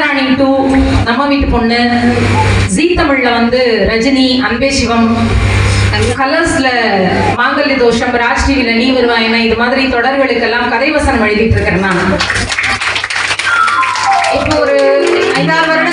ராணி two நம்ம வீட்டு பொண்ணு ஜீ தமிழ்ல வந்து ரஜினி அன்பே சிவம். கலர்ஸ்ல மாங்கல்ய தோஷம் ராஜ் டிவில நீ வருவாயினா இது மாதிரி தொடர்களுக்கெல்லாம் கதை வசனம் எழுதிட்டு இருக்கிறேன் நான். இப்போ ஒரு ஐந்தாறு வருடம்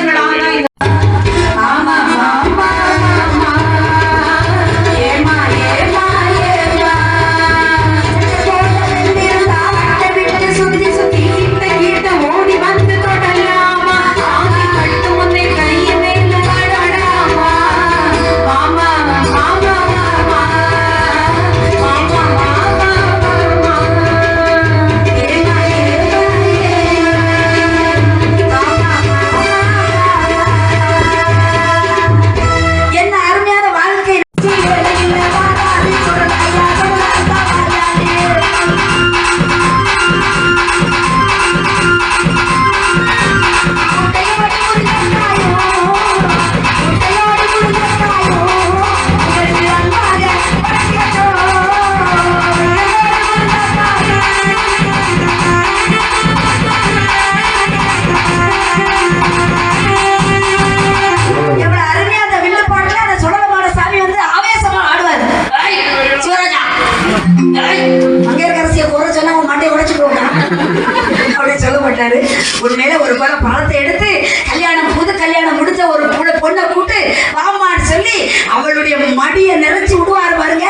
அப்படி சொல்ல உண்மையில ஒரு பல பழத்தை எடுத்து கல்யாணம் புது கல்யாணம் முடிச்ச ஒரு பொண்ணை கூட்டு வாமான்னு சொல்லி அவளுடைய மடியை நிறைச்சு விடுவாரு பாருங்க.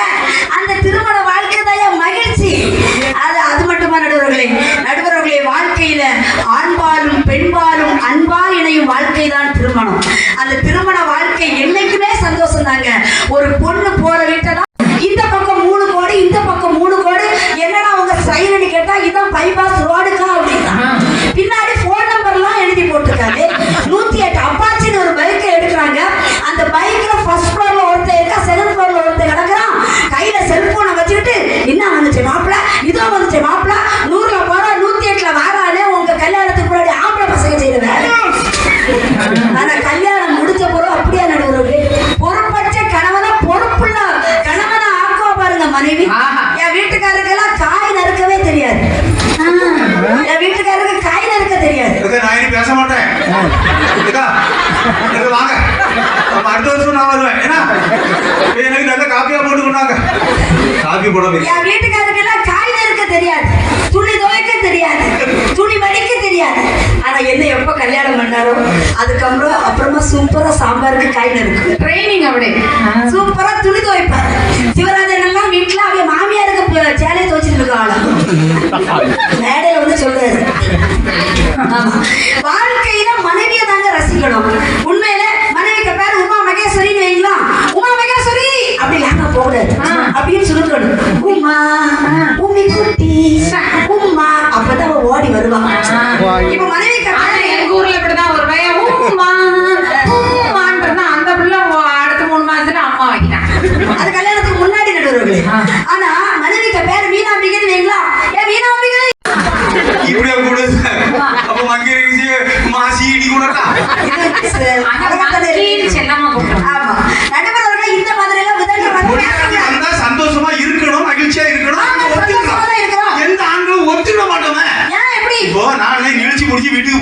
அந்த திருமண வாழ்க்கை தான் மகிழ்ச்சி. அது அது மட்டுமா நடுவர்களே? நடுவர்களே வாழ்க்கையில ஆண்பாலும் பெண்பாலும் அன்பால் இணையும் வாழ்க்கை தான் திருமணம். அந்த திருமண வாழ்க்கை என்னைக்குமே போட போய் என் வீட்டுக்காரருக்கெல்லாம் காய் நறுக்க தெரியாது. துணி துவைக்க தெரியாது. துணி மடிக்க தெரியாது. ஆனா என்ன எப்ப கல்யாணம் பண்ணாரோ அதுக்கப்புறம் அப்புறமா சூப்பரா சாம்பாருக்கு காய் நறுக்கு. ட்ரைனிங் அப்படி சூப்பரா துணி துவைப்பார். சிவராஜன் எல்லாம் வீட்டுல அவங்க மாமியாருக்கு சேலையை துவைச்சிட்டு இருக்காங்க மேடையில வந்து சொல்றாரு. ஆமா. வாழ்க்கையில மனைவியை தாங்க ரசிக்கணும். உண்மையில சுருக்கணும் உமா உம்மி குட்டி உம்மா அப்பதான் அவ ஓடி வருவாங்க இப்ப பேரு எங்க ஊர்ல இப்படிதான் பையன் உம்மா உம்மான்றதா அந்த பிள்ளை அடுத்த மூணு மாசத்துல அம்மா வைக்கிறான். அது கல்யாணத்துக்கு முன்னாடி நடுவர்களே. ஆனா மனைவிக்கு பேர் மீனாம்பிகைன்னு வைங்களா? ஏ மீனாம்பிகை. இப்படியா கூட அப்ப மங்க மாசி இடி கூடட்டா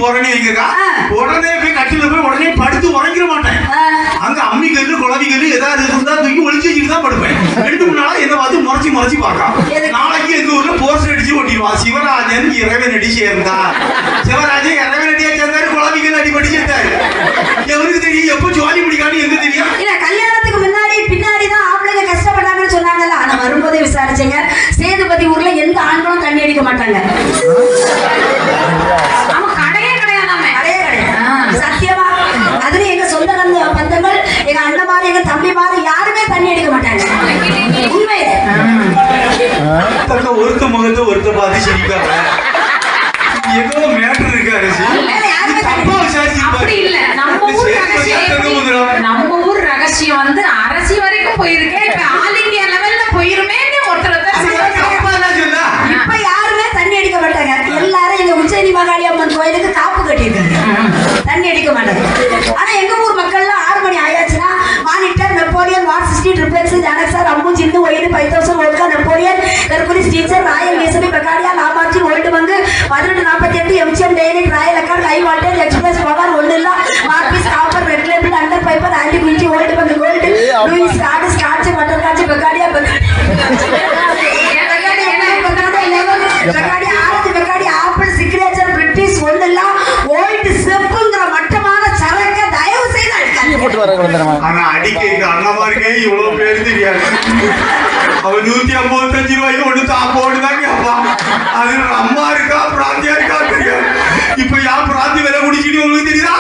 போறேன்னு ஆ. உடனே போய் கட்டில போய் உடனே படுத்து உறங்கிட மாட்டேன். அங்க அம்மி கல்லு குழவி கல்லு ஏதாவது இருந்தா தூக்கி ஒளிச்சு வச்சுட்டு தான் படுப்பேன். ரெண்டு மூணு நாளா என்ன பார்த்து முறைச்சு முறைச்சு எதுக்கு? நாளைக்கு எங்க ஊர்ல போஸ்டர் அடிச்சு ஒட்டிடுவா சிவராஜன் இறைவன் அடி சேர்ந்தா சிவராஜன் இறைவன் அடியா சேர்ந்தாரு குழவி கல்லு அடிபடி சேர்ந்தாரு. எவருக்கு தெரியும்? எப்போ ஜோலி முடிக்கான்னு எங்க தெரியும்? கல்யாணத்துக்கு முன்னாடி பின்னாடி தான் ஆம்பளைங்க கஷ்டப்பட்டாங்கன்னு சொன்னாங்கல்ல. ஆனா வரும்போதே விசாரிச்சேங்க. சேதுபதி ஊர்ல எந்த ஆண்களும் தண்ணி அடிக்க மாட்டாங்க. பக்கம் ஒருத்த முகத்து ஒருத்த பார்த்து சிரிக்காங்க ஏதோ மேட்டர் இருக்கு அரசி. தப்பா விசாரிச்சு நம்ம ஊர் ரகசியம் வந்து அரசி வரைக்கும் போயிருக்கேன். இப்ப ஆலி அடிக்க அண்ணாமா இருக்கே இவ்வளவு பேர் தெரியாது. அவன் நூத்தி ஐம்பத்தஞ்சு ரூபாய்க்கு ஒன்று தான் போட்டுதான் கேட்பான் அது அம்மா இருக்கா பிராந்தியா இருக்கா தெரியாது. இப்ப யார் பிராந்தி விலை குடிச்சிட்டு உங்களுக்கு தெரியுதா?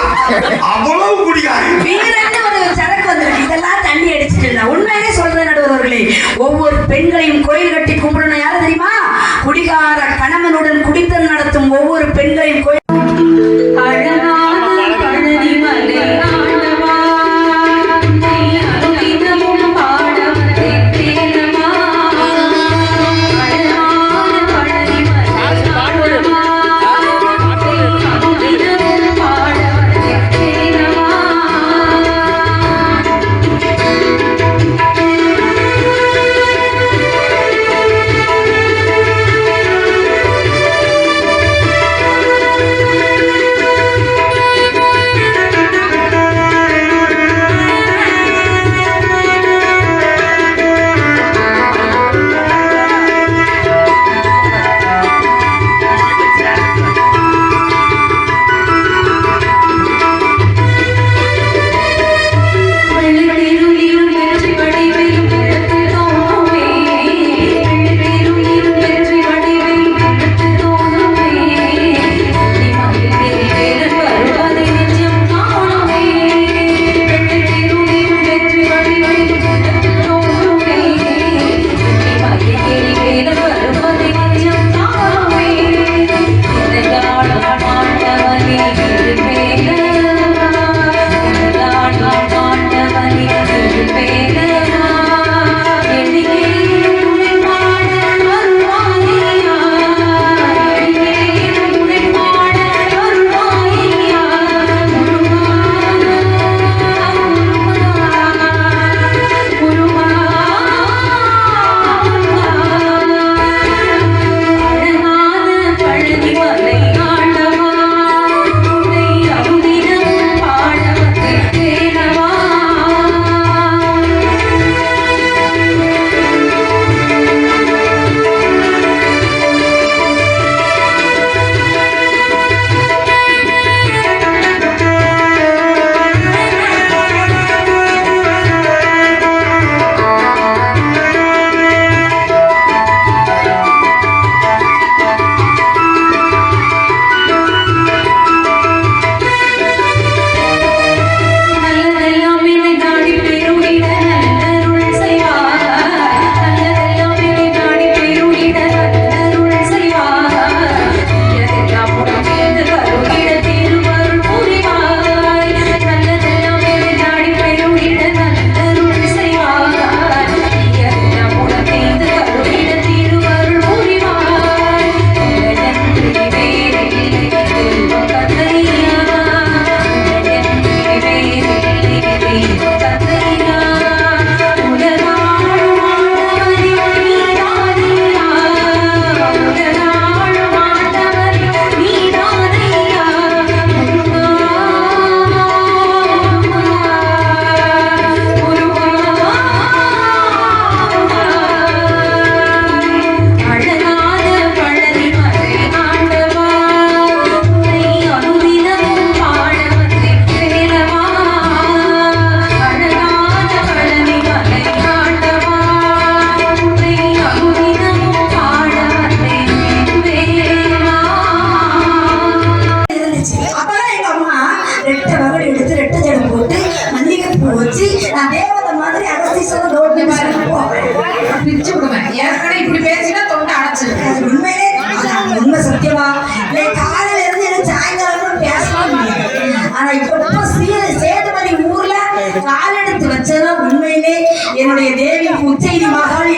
என்னுடைய தேவி உச்சைனி மகாளி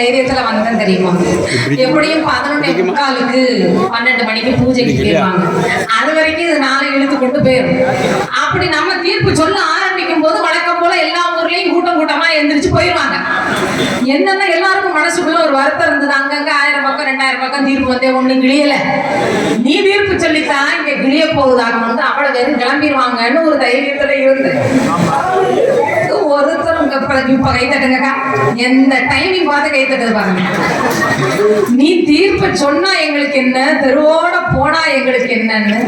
தைரியத்துல வந்தேன் தெரியுமா? எப்படியும் பதினொன்னே முக்காலுக்கு பன்னெண்டு மணிக்கு பூஜைக்கு போயிருவாங்க. அது வரைக்கும் இது நாளை இழுத்து கொண்டு போயிடும் அப்படி நம்ம தீர்ப்பு சொல்ல ஆரம்பிக்கும் போது வழக்கம் போல எல்லா ஊர்லயும் கூட்டம் கூட்டமா எந்திரிச்சு போயிருவாங்க. என்னன்னா எல்லாருக்கும் மனசுக்குள்ள ஒரு வருத்தம் இருந்தது. அங்கங்க ஆயிரம் பக்கம் ரெண்டாயிரம் பக்கம் தீர்ப்பு வந்தே ஒண்ணு கிளியல. நீ தீர்ப்பு சொல்லித்தான் இங்க கிளிய போகுதாக வந்து அவளை வெறும் கிளம்பிடுவாங்கன்னு ஒரு தைரியத்துல இருந்து. ஒருத்தரும் இப்ப கை தட்டுங்கக்கா எந்த டைமிங் பார்த்து கை தட்டுது பாருங்க. நீ தீர்ப்பு சொன்னா எங்களுக்கு என்ன? தெருவோட போனா எங்களுக்கு என்னன்னு?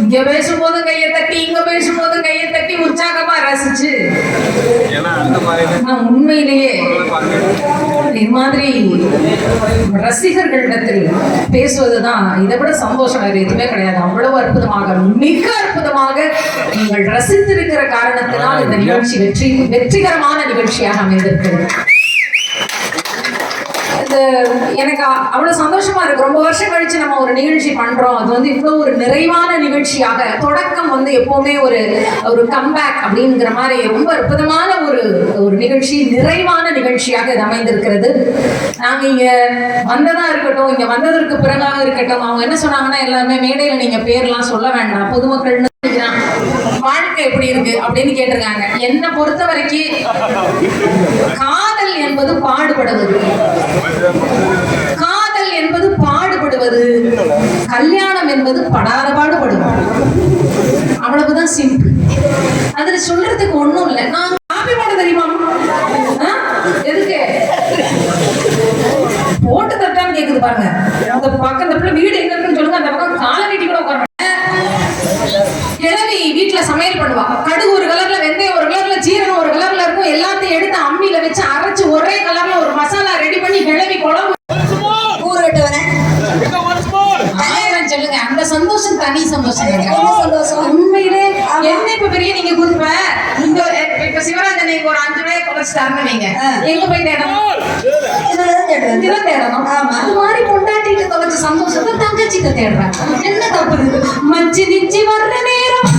இங்க பேசும்போதும் கையை தட்டி இங்க பேசும்போதும் கையை தட்டி உற்சாகமா ரசிச்சு. உண்மையிலேயே இது மாதிரி ரசிகர்களிடத்தில் பேசுவதுதான் இதை விட சந்தோஷம். வேறு எதுவுமே கிடையாது. அவ்வளவு அற்புதமாக மிக அற்புதமாக நீங்கள் ரசித்திருக்கிற காரணத்தினால் இந்த நிகழ்ச்சி வெற்றி வெற்றிகரமான நிகழ்ச்சியாக அமைந்திருக்கிறது. இது எனக்கு அவ்வளோ அவ்வளவு சந்தோஷமா இருக்கு. ரொம்ப வருஷம் கழிச்சு நம்ம ஒரு நிகழ்ச்சி பண்றோம். அது வந்து இவ்வளவு ஒரு நிறைவான நிகழ்ச்சியாக தொடக்கம் வந்து எப்பவுமே ஒரு ஒரு கம்பேக் அப்படிங்கிற மாதிரி ரொம்ப அற்புதமான ஒரு ஒரு நிகழ்ச்சி நிறைவான நிகழ்ச்சியாக இது அமைந்திருக்கிறது. நாங்க இங்க வந்ததா இருக்கட்டும் இங்க வந்ததற்கு பிறகாக இருக்கட்டும் அவங்க என்ன சொன்னாங்கன்னா எல்லாமே மேடையில நீங்க பேர்லாம் சொல்ல வேண்டாம். பொதுமக்கள்னு வாழ்க்கை எப்படி இருக்கு அப்படின்னு கேட்டிருக்காங்க. என்னை பொறுத்த வரைக்கும் காதல் என்பது பாடுபடுவது. காதல் என்பது பாடுபடுவது கல்யாணம் என்பது படாத பாடுபடுவது அவ்வளவுதான் சிம்பிள் அதுல சொல்றதுக்கு ஒண்ணும் இல்லை. நான் காப்பி போட தெரியுமா? எதுக்கு? போட்டு தட்டான்னு கேக்குது பாருங்க. அந்த பக்கம் எங்க போய் தேடணும். இங்கதான் தேடணும். அது மாதிரி பொண்டாட்டிட்டு தொலைச்ச சந்தோஷத்தை தங்கச்சிட்ட தேடுறாங்க என்ன தப்பு? மச்சி நிச்சி வர்ற நேரம்.